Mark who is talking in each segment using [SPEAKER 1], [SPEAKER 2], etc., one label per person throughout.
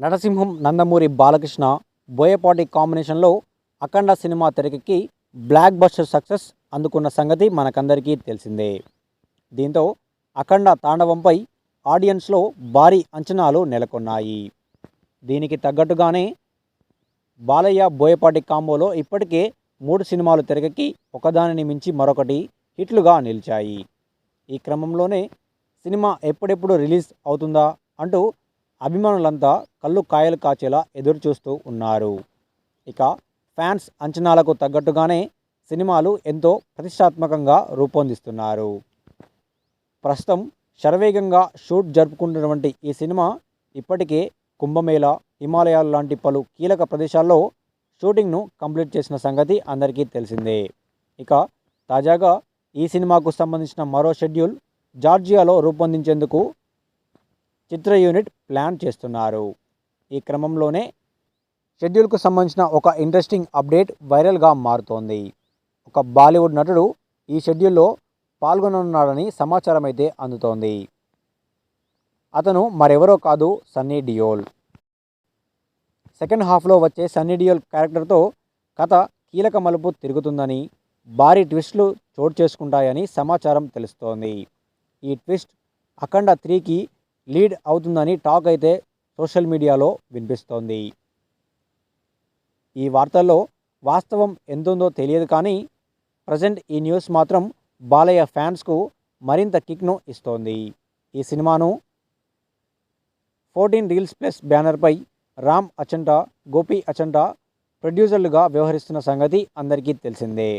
[SPEAKER 1] నరసింహం నందమూరి బాలకృష్ణ బోయపాటి కాంబినేషన్లో అఖండ సినిమా తెరకెక్కి blockbuster success అందుకున్న సంగతి మనకందరికీ తెలిసిందే. దీంతో అఖండ తాండవంపై ఆడియన్స్లో భారీ అంచనాలు నెలకొన్నాయి. దీనికి తగ్గట్టుగానే బాలయ్య బోయపాటి కాంబోలో ఇప్పటికే మూడు సినిమాలు తెరకెక్కి ఒకదానిని మించి మరొకటి హిట్లుగా నిలిచాయి. ఈ క్రమంలోనే సినిమా ఎప్పుడెప్పుడు రిలీజ్ అవుతుందా అంటూ అభిమానులంతా కళ్ళు కాయలు కాచేలా ఎదురు చూస్తూ ఉన్నారు. ఇక ఫ్యాన్స్ అంచనాలకు తగ్గట్టుగానే సినిమాలు ఎంతో ప్రతిష్టాత్మకంగా రూపొందిస్తున్నారు. ప్రస్తుతం శరవేగంగా షూట్ జరుపుకుంటున్నటువంటి ఈ సినిమా ఇప్పటికే కుంభమేళ హిమాలయాలు లాంటి పలు కీలక ప్రదేశాల్లో షూటింగ్ను కంప్లీట్ చేసిన సంగతి అందరికీ తెలిసిందే. ఇక తాజాగా ఈ సినిమాకు సంబంధించిన మరో షెడ్యూల్ జార్జియాలో రూపొందించేందుకు చిత్ర యూనిట్ ప్లాన్ చేస్తున్నారు. ఈ క్రమంలోనే షెడ్యూల్కు సంబంధించిన ఒక ఇంట్రెస్టింగ్ అప్డేట్ వైరల్గా మారుతోంది. ఒక బాలీవుడ్ నటుడు ఈ షెడ్యూల్లో పాల్గొననున్నాడని సమాచారం అయితే అందుతోంది. అతను మరెవరో కాదు సన్నీ డియోల్. సెకండ్ హాఫ్లో వచ్చే సన్నీ డియోల్ క్యారెక్టర్తో కథ కీలక మలుపు తిరుగుతుందని భారీ ట్విస్టులు చోటు చేసుకుంటాయని సమాచారం తెలుస్తోంది. ఈ ట్విస్ట్ అఖండ త్రీకి లీడ్ అవుతుందని టాక్ అయితే సోషల్ మీడియాలో వినిపిస్తోంది. ఈ వార్తల్లో వాస్తవం ఎంతుందో తెలియదు కానీ ప్రజెంట్ ఈ న్యూస్ మాత్రం బాలయ్య ఫ్యాన్స్కు మరింత కిక్ను ఇస్తోంది. ఈ సినిమాను ఫోర్టీన్ రీల్స్ ప్లస్ బ్యానర్పై రామ్ అచంటా గోపి అచంటా ప్రొడ్యూసర్లుగా వ్యవహరిస్తున్న సంగతి అందరికీ తెలిసిందే.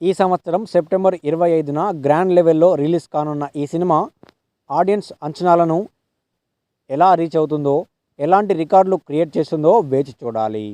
[SPEAKER 1] ఈ సంవత్సరం సెప్టెంబర్ ఇరవై ఐదున గ్రాండ్ లెవెల్లో రిలీజ్ కానున్న ఈ సినిమా ఆడియన్స్ అంచనాలను ఎలా రీచ్ అవుతుందో ఎలాంటి రికార్డులు క్రియేట్ చేస్తుందో వేచి చూడాలి.